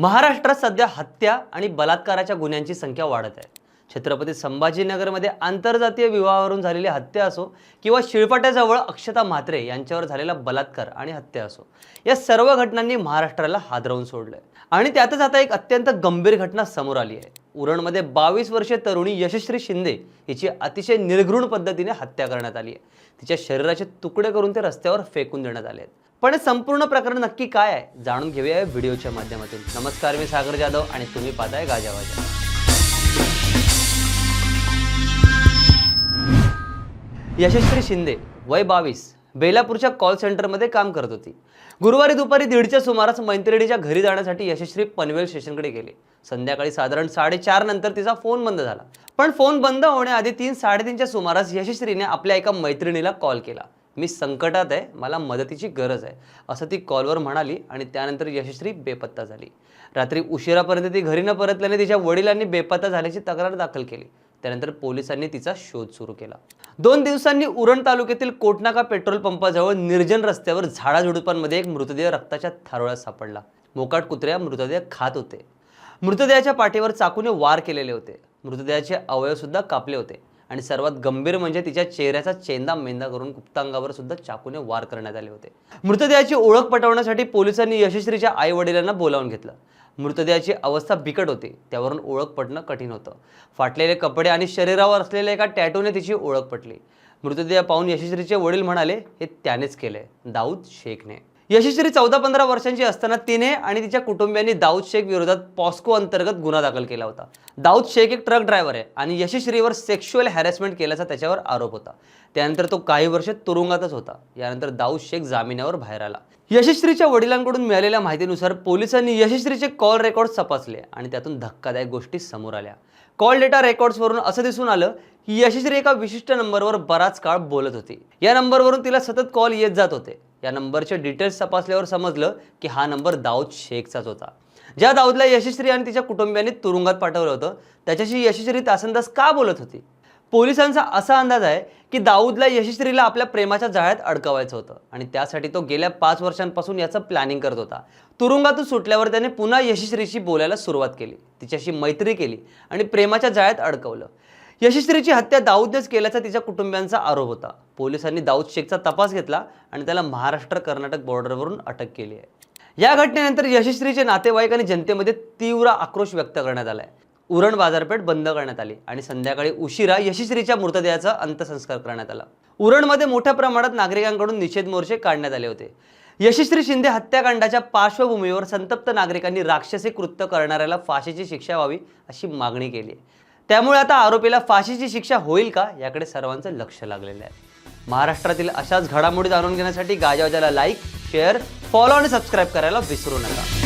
महाराष्ट्रात सध्या हत्या आणि बलात्काराच्या गुन्ह्यांची संख्या वाढत आहे. छत्रपती संभाजीनगरमध्ये आंतरजातीय विवाहावरून झालेली हत्या असो किंवा शिळपाट्याजवळ अक्षता म्हात्रे यांच्यावर झालेला बलात्कार आणि हत्या असो या सर्व घटनांनी महाराष्ट्राला हादरवून सोडलंय. आणि त्यातच आता एक अत्यंत गंभीर घटना समोर आली आहे. उरणमध्ये बावीस वर्षीय तरुणी यशस्वी शिंदे हिची अतिशय निर्घृण पद्धतीने हत्या करण्यात आली आहे. तिच्या शरीराचे तुकडे करून ते रस्त्यावर फेकून देण्यात आले आहेत. पण हे संपूर्ण प्रकरण नक्की काय आहे जाणून घेऊया व्हिडिओच्या माध्यमातून. नमस्कार मी सागर जाधव आणि तुम्ही पाहताय गाजावाजा यशस्वी शिंदे वय बावीस बेलापूरच्या कॉल सेंटरमध्ये काम करत होती. गुरुवारी दुपारी दीडच्या सुमारास मैत्रिणीच्या घरी जाण्यासाठी यशस्वी पनवेल स्टेशनकडे गेले. संध्याकाळी साधारण साडेचार नंतर तिचा फोन बंद झाला. पण फोन बंद होण्याआधी तीन साडेतीनच्या सुमारास यशस्वीने आपल्या एका मैत्रिणीला कॉल केला. मी संकटात आहे मला मदतीची गरज आहे असं ती कॉलवर म्हणाली आणि त्यानंतर यशस्वी बेपत्ता झाली. रात्री उशिरापर्यंत ती घरी न परतल्याने तिच्या वडिलांनी बेपत्ता झाल्याची तक्रार दाखल केली. त्यानंतर पोलिसांनी तिचा शोध सुरू केला. दोन दिवसांनी उरण तालुक्यातील कोटनाका पेट्रोल पंपाजवळ निर्जन रस्त्यावर झाडाझुडपांमध्ये एक मृतदेह रक्ताच्या थारोळ्यात सापडला. मोकाट कुत्र्या मृतदेह खात होते. मृतदेहाच्या पाठीवर चाकूने वार केलेले होते. मृतदेहाचे अवयव सुद्धा कापले होते आणि सर्वात गंभीर म्हणजे तिच्या चेहऱ्याचा चेंदा मेंदा करून गुप्तांगावर सुद्धा चाकूने वार करण्यात आले होते. मृतदेहाची ओळख पटवण्यासाठी पोलिसांनी यशस्वीच्या आई वडिलांना बोलावून घेतलं. मृतदेहाची अवस्था बिकट होती. त्यावरून ओळख पटणं कठीण होतं. फाटलेले कपडे आणि शरीरावर असलेल्या एका टॅटूने तिची ओळख पटली. मृतदेह पाहून यशस्वीचे वडील म्हणाले हे त्यानेच केले दाऊद शेखने. यशस्वी चौदा पंधरा वर्षांची असताना तिने आणि तिच्या कुटुंबियांनी दाऊद शेख विरोधात पॉस्को अंतर्गत गुन्हा दाखल केला होता. दाऊद शेख एक ट्रक ड्रायव्हर आहे आणि यशस्वीवर सेक्शुअल हॅरेसमेंट केल्याचा त्याच्यावर आरोप होता. त्यानंतर तो काही वर्ष तुरुंगातच होता. यानंतर दाऊद शेख जामिनावर बाहेर आला. यशस्वीच्या वडिलांकडून मिळालेल्या माहितीनुसार पोलिसांनी यशस्वीचे कॉल रेकॉर्ड तपासले आणि त्यातून धक्कादायक गोष्टी समोर आल्या. कॉल डेटा रेकॉर्ड्सवरून असं दिसून आलं की यशस्वी एका विशिष्ट नंबरवर बराच काळ बोलत होती. या नंबरवरून तिला सतत कॉल येत जात होते. या नंबरचे डिटेल्स तपासल्यावर समजलं की हा नंबर दाऊद शेखचाच होता. ज्या दाऊदला यशस्वी आणि तिच्या कुटुंबियांनी तुरुंगात पाठवलं होतं त्याच्याशी यशस्वी तासंदास का बोलत होती? पोलिसांचा असा अंदाज आहे की दाऊदला यशस्वीला आपल्या प्रेमाच्या जाळ्यात अडकवायचं होतं आणि त्यासाठी तो गेल्या पाच वर्षांपासून याचं प्लॅनिंग करत होता. तुरुंगातून सुटल्यावर त्याने पुन्हा यशस्वीशी बोलायला सुरुवात केली. तिच्याशी मैत्री केली आणि प्रेमाच्या जाळ्यात अडकवलं. यशस्वीची हत्या दाऊदनेच केल्याचा तिच्या कुटुंबियांचा आरोप होता. पोलिसांनी दाऊद शेखचा तपास घेतला आणि त्याला महाराष्ट्र कर्नाटक बॉर्डरवरून अटक केली आहे. या घटनेनंतर यशस्वीचे नातेवाईक आणि जनतेमध्ये तीव्र आक्रोश व्यक्त करण्यात आला आहे उरण बाजारपेठ बंद करण्यात आली आणि संध्याकाळी उशिरा यशस्वीच्या मृतदेहाचा अंत्यसंस्कार करण्यात आला. उरणमध्ये मोठ्या प्रमाणात नागरिकांकडून निषेध मोर्चे काढण्यात आले होते. यशस्वी शिंदे हत्याकांडाच्या पार्श्वभूमीवर संतप्त नागरिकांनी राक्षसी कृत्य करणाऱ्याला फाशीची शिक्षा व्हावी अशी मागणी केली आहे. त्यामुळे आता आरोपीला फाशीची शिक्षा होईल का? याकडे सर्वांचं लक्ष लागलेलं आहे. महाराष्ट्रातील अशाच घडामोडी जाणून घेण्यासाठी गाजावाजाला लाईक शेअर फॉलो आणि सबस्क्राईब करायला विसरू नका.